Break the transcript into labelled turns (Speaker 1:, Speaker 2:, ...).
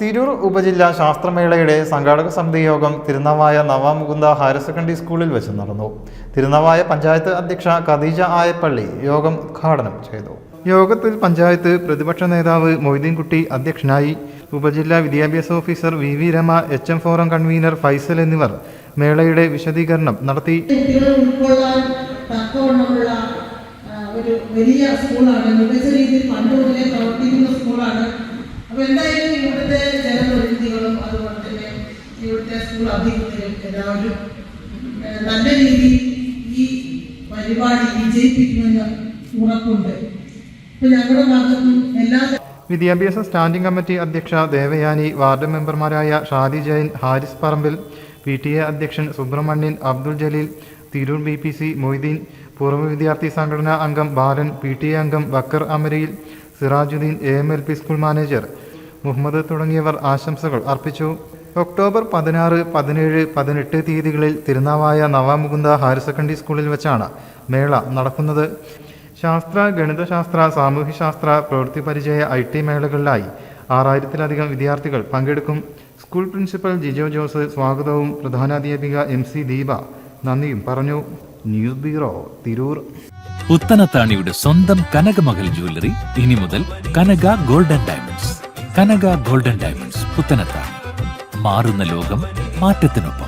Speaker 1: തിരൂർ ഉപജില്ലാ ശാസ്ത്രമേളയുടെ സംഘാടക സമിതി യോഗം തിരുനാവായ നവാമുകുന്ദ ഹയർ സെക്കൻഡറി സ്കൂളിൽ വെച്ച് നടന്നു. തിരുനാവായ പഞ്ചായത്ത് അധ്യക്ഷ ഖദീജ ആയപ്പള്ളി യോഗം ഉദ്ഘാടനം ചെയ്തു. യോഗത്തിൽ പഞ്ചായത്ത് പ്രതിപക്ഷ നേതാവ് മൊയ്തീൻകുട്ടി അധ്യക്ഷനായി ഉപജില്ലാ വിദ്യാഭ്യാസ officer V V Rama H M forum convener Faisal എന്നിവർ മേളയുടെ വിശദീകരണം നടത്തി.
Speaker 2: ഒരു വലിയ സ്കൂളാണ്. മികച്ച രീതിയിൽ പ്രവർത്തിക്കുന്ന സ്കൂളാണ്. അപ്പോൾ എന്തായാലും ഇവിടുത്തെ ജനപ്രതിനിധികളും അതുപോലെ തന്നെ ഇവിടുത്തെ സ്കൂൾ അധികൃതരും എല്ലാവരും നല്ല രീതിയിൽ ഈ പരിപാടി വിജയിപ്പിക്കുമെന്ന് ഉറപ്പുണ്ട്. ഇപ്പൊ ഞങ്ങളുടെ ഭാഗത്തും എല്ലാ
Speaker 1: വിദ്യാഭ്യാസ സ്റ്റാൻഡിംഗ് കമ്മിറ്റി അധ്യക്ഷ ദേവയാനി വാർഡ് മെമ്പർമാരായ Shadi Jayan Haris Parambil P T A അധ്യക്ഷൻ Subrahmanyan Abdul Jaleel Tirur B P C Moideen പൂർവ വിദ്യാർത്ഥി സംഘടനാ അംഗം ബാലൻ പി ടി എ അംഗം Bakkar Amarayil Sirajuddin A M L P school manager Muhammad തുടങ്ങിയവർ ആശംസകൾ അർപ്പിച്ചു. ഒക്ടോബർ പതിനാറ് പതിനേഴ് പതിനെട്ട് തീയതികളിൽ തിരുനാവായ നവാമുകുന്ദ ഹയർ സെക്കൻഡറി സ്കൂളിൽ വെച്ചാണ് മേള നടക്കുന്നത്. ശാസ്ത്ര ഗണിതശാസ്ത്ര സാമൂഹ്യശാസ്ത്ര പ്രവൃത്തി പരിചയ ഐ ടി മേളകളിലായി ആറായിരത്തിലധികം വിദ്യാർത്ഥികൾ പങ്കെടുക്കും. സ്കൂൾ പ്രിൻസിപ്പൽ ജിജോ ജോസ് സ്വാഗതവും പ്രധാനാധ്യാപിക എം സി ദീപ നന്ദിയും പറഞ്ഞു. News bureau Tirur.
Speaker 3: പുത്തനത്താണിയുടെ സ്വന്തം കനകമകൽ ജ്വല്ലറി ഇനി മുതൽ Kanaka golden diamonds Kanaka golden diamonds Puthanathani മാറുന്ന ലോകം മാറ്റത്തിനൊപ്പം.